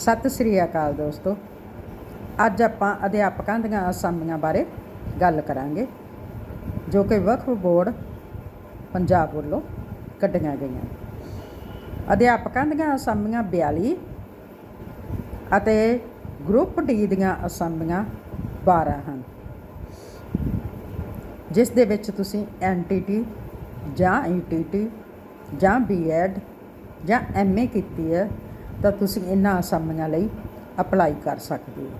ਸਤਿ ਸ੍ਰੀ ਅਕਾਲ ਦੋਸਤੋ। ਅੱਜ ਆਪਾਂ ਅਧਿਆਪਕਾਂ ਦੀਆਂ ਅਸਾਮੀਆਂ ਬਾਰੇ ਗੱਲ ਕਰਾਂਗੇ, ਜੋ ਕਿ ਵਕਫ ਬੋਰਡ ਪੰਜਾਬ ਵੱਲੋਂ ਕੱਢੀਆਂ ਗਈਆਂ। ਅਧਿਆਪਕਾਂ ਦੀਆਂ ਅਸਾਮੀਆਂ 42 ਅਤੇ ਗਰੁੱਪ ਡੀ ਦੀਆਂ ਅਸਾਮੀਆਂ 12 ਹਨ। ਜਿਸ ਦੇ ਵਿੱਚ ਤੁਸੀਂ ਐਨਟੀਟੀ ਜਾਂ ਈਟੀਟੀ ਜਾਂ ਬੀਐਡ ਜਾਂ ਐਮਏ ਕੀਤੀ ਹੈ ਤਾਂ ਤੁਸੀਂ ਇਹਨਾਂ ਅਸਾਮੀਆਂ ਲਈ ਅਪਲਾਈ ਕਰ ਸਕਦੇ ਹੋ।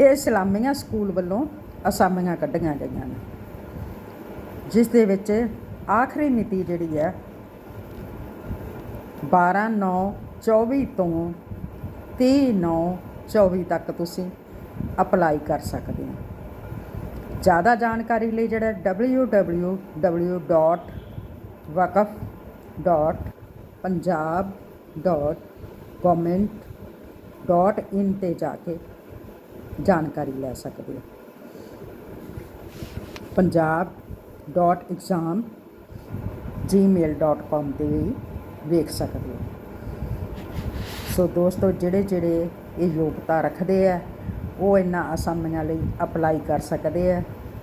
ਇਹ ਸਲਾਮੀਆਂ ਸਕੂਲ ਵੱਲੋਂ ਅਸਾਮੀਆਂ ਕੱਢੀਆਂ ਗਈਆਂ ਨੇ। ਜਿਸ ਦੇ ਵਿੱਚ ਆਖਰੀ ਮਿਤੀ ਜਿਹੜੀ ਹੈ 12 9 24 ਤੋਂ 30 9 24 ਤੱਕ ਤੁਸੀਂ ਅਪਲਾਈ ਕਰ ਸਕਦੇ ਹੋ। ਜ਼ਿਆਦਾ ਜਾਣਕਾਰੀ ਲਈ ਜਿਹੜਾ www.wakaf.punjab.government.in ਤੇ ਜਾ ਕੇ ਜਾਣਕਾਰੀ ਲੈ ਸਕਦੇ ਹੋ। punjab.exam gmail.com ਤੇ ਵੀ ਵੇਖ ਸਕਦੇ ਹੋ। ਸੋ ਦੋਸਤੋ, ਜਿਹੜੇ ਜਿਹੜੇ ਇਹ ਯੋਗਤਾ ਰੱਖਦੇ ਆ, ਉਹ ਇਹਨਾਂ ਅਸਾਮੀਆਂ ਲਈ ਅਪਲਾਈ ਕਰ ਸਕਦੇ ਆ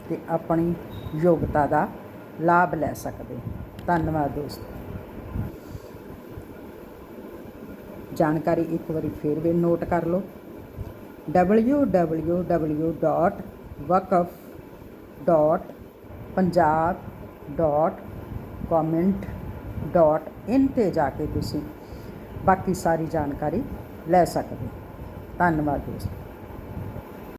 ਤੇ ਆਪਣੀ ਯੋਗਤਾ ਦਾ ਲਾਭ ਲੈ ਸਕਦੇ ਧੰਨਵਾਦ ਦੋਸਤੋ। ਜਾਣਕਾਰੀ ਇੱਕ ਵਾਰੀ ਫੇਰ ਵੀ ਨੋਟ ਕਰ ਲਓ www.wakaf.punjab.government.in ਤੇ ਜਾ ਕੇ ਤੁਸੀਂ ਬਾਕੀ ਸਾਰੀ ਜਾਣਕਾਰੀ ਲੈ ਸਕਦੇ ਹੋ। ਧੰਨਵਾਦ ਦੋਸਤੋ